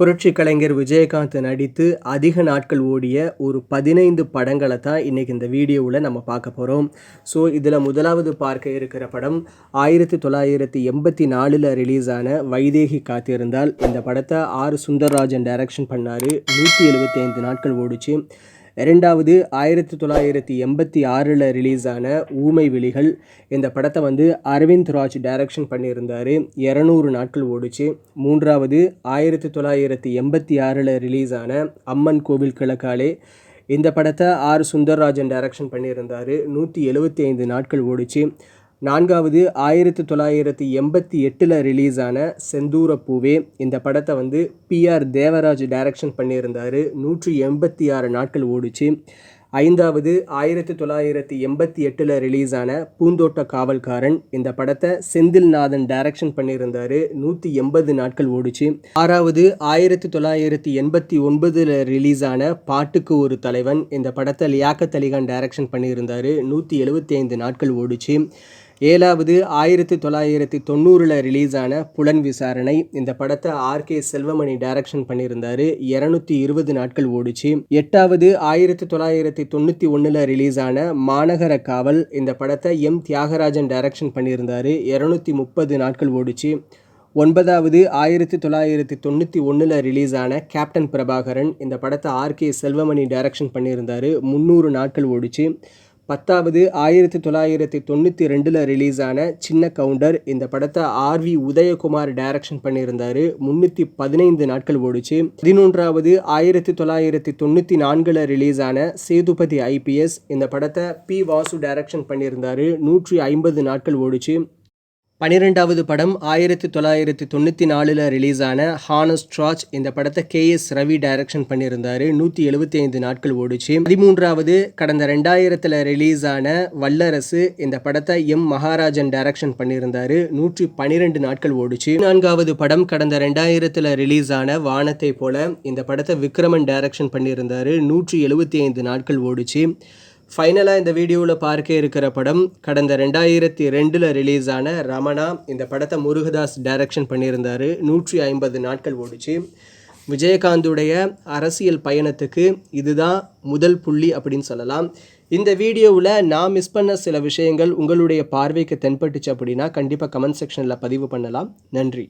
புரட்சி கலைஞர் விஜயகாந்த் நடித்து அதிக நாட்கள் ஓடிய ஒரு பதினைந்து படங்களை தான் இன்றைக்கி இந்த வீடியோவில் நம்ம பார்க்க போகிறோம் ஸோ இதில் முதலாவது பார்க்க இருக்கிற படம் ஆயிரத்தி தொள்ளாயிரத்தி எண்பத்தி நாலில் ரிலீஸ் ஆன வைதேகி காத்திருந்தால். இந்த படத்தை ஆர். சுந்தர்ராஜன் டைரக்ஷன் பண்ணார். நூற்றி எழுபத்தி ஐந்து நாட்கள் ஓடிச்சு. இரண்டாவது ஆயிரத்தி தொள்ளாயிரத்தி எண்பத்தி ஆறில் ரிலீஸ் ஆன ஊமை விழிகள். இந்த படத்தை வந்து அரவிந்த் ராஜ் டைரக்ஷன் பண்ணியிருந்தார். இரநூறு நாட்கள் ஓடிச்சு. மூன்றாவது ஆயிரத்தி தொள்ளாயிரத்தி எண்பத்தி ஆறில் ரிலீஸ் ஆன அம்மன் கோவில் கிழக்காலே. இந்த படத்தை ஆர் சுந்தர்ராஜன் டைரக்ஷன் பண்ணியிருந்தார். நூற்றி எழுபத்தி ஐந்து நாட்கள் ஓடிச்சு. நான்காவது ஆயிரத்தி தொள்ளாயிரத்தி எண்பத்தி எட்டில் ரிலீஸ் ஆன செந்தூர பூவே. இந்த படத்தை வந்து பிஆர் தேவராஜ் டைரக்ஷன் பண்ணியிருந்தார். நூற்றி எண்பத்தி ஆறு நாட்கள் ஓடிச்சு. ஐந்தாவது ஆயிரத்தி தொள்ளாயிரத்தி எண்பத்தி எட்டில் ரிலீஸ் ஆன பூந்தோட்ட காவல்காரன். இந்த படத்தை செந்தில்நாதன் டைரக்ஷன் பண்ணியிருந்தார். நூற்றி எண்பது நாட்கள் ஓடிச்சு. ஆறாவது ஆயிரத்தி தொள்ளாயிரத்தி எண்பத்தி ஒன்பதில் ரிலீஸ் ஆன பாட்டுக்கு ஒரு தலைவன். இந்த படத்தை லியாக்கத் அலிகான் டைரக்ஷன் பண்ணியிருந்தார். நூற்றி எழுபத்தி ஐந்து நாட்கள் ஓடிச்சு. ஏழாவது ஆயிரத்தி தொள்ளாயிரத்தி தொண்ணூறில் ரிலீஸ் ஆன புலன் விசாரணை. இந்த படத்தை ஆர்கே செல்வமணி டைரக்ஷன் பண்ணியிருந்தாரு. இரநூத்தி இருபது நாட்கள் ஓடிச்சு. எட்டாவது ஆயிரத்தி தொள்ளாயிரத்தி தொண்ணூற்றி ஒன்றில் ரிலீஸ் ஆன மாநகர காவல். இந்த படத்தை எம் தியாகராஜன் டைரக்ஷன் பண்ணியிருந்தாரு. இரநூத்தி முப்பது நாட்கள் ஓடிச்சு. ஒன்பதாவது ஆயிரத்தி தொள்ளாயிரத்தி தொண்ணூற்றி ஒன்றில் ரிலீஸ் ஆன கேப்டன் பிரபாகரன் இந்த படத்தை ஆர்கே செல்வமணி டைரக்ஷன் பண்ணியிருந்தார். முந்நூறு நாட்கள் ஓடிச்சு. பத்தாவது ஆயிரத்தி தொள்ளாயிரத்தி தொண்ணூற்றி ரெண்டில் ரிலீஸ் ஆன சின்ன கவுண்டர். இந்த படத்தை ஆர்வி உதயகுமார் டைரக்ஷன் பண்ணியிருந்தார். முந்நூற்றி பதினைந்து நாட்கள் ஓடிச்சு. பதினொன்றாவது ஆயிரத்தி தொள்ளாயிரத்தி தொண்ணூற்றி நான்கில் ரிலீஸ் ஆன சேதுபதி ஐபிஎஸ் இந்த படத்தை பி வாசு டைரக்ஷன் பண்ணியிருந்தார். நூற்றி ஐம்பது நாட்கள் ஓடிச்சு. பன்னிரெண்டாவது படம் ஆயிரத்தி தொள்ளாயிரத்தி தொண்ணூற்றி நாலில் ரிலீஸ் ஆன ஹானஸ் ட்ராச் இந்த படத்தை கே எஸ் ரவி டைரக்ஷன் பண்ணியிருந்தார். நூற்றி எழுபத்தி ஐந்து நாட்கள் ஓடிச்சு. பதிமூன்றாவது கடந்த ரெண்டாயிரத்தில் ரிலீஸ் ஆன வல்லரசு. இந்த படத்தை எம் மகாராஜன் டைரக்ஷன் பண்ணியிருந்தார். நூற்றி பன்னிரெண்டு நாட்கள் ஓடிச்சு. நான்காவது படம் கடந்த ரெண்டாயிரத்தில் ரிலீஸ் ஆன வானத்தை போல. இந்த படத்தை விக்ரமன் டைரக்ஷன் பண்ணியிருந்தார். நூற்றி எழுபத்தி ஐந்து நாட்கள் ஓடிச்சு. ஃபைனலாக இந்த வீடியோவில் பார்க்க இருக்கிற படம் கடந்த ரெண்டாயிரத்தி ரெண்டில் ரிலீஸ் ஆன ரமணா இந்த படத்தை முருகதாஸ் டைரக்ஷன் பண்ணியிருந்தார். நூற்றி ஐம்பது நாட்கள் ஓடிச்சு. விஜயகாந்துடைய அரசியல் பயணத்துக்கு இதுதான் முதல் புள்ளி அப்படின்னு சொல்லலாம். இந்த வீடியோவில் நான் மிஸ் பண்ண சில விஷயங்கள் உங்களுடைய பார்வைக்கு தென்பட்டுச்சு அப்படின்னா கண்டிப்பாக கமெண்ட் செக்ஷனில் பதிவு பண்ணலாம். நன்றி.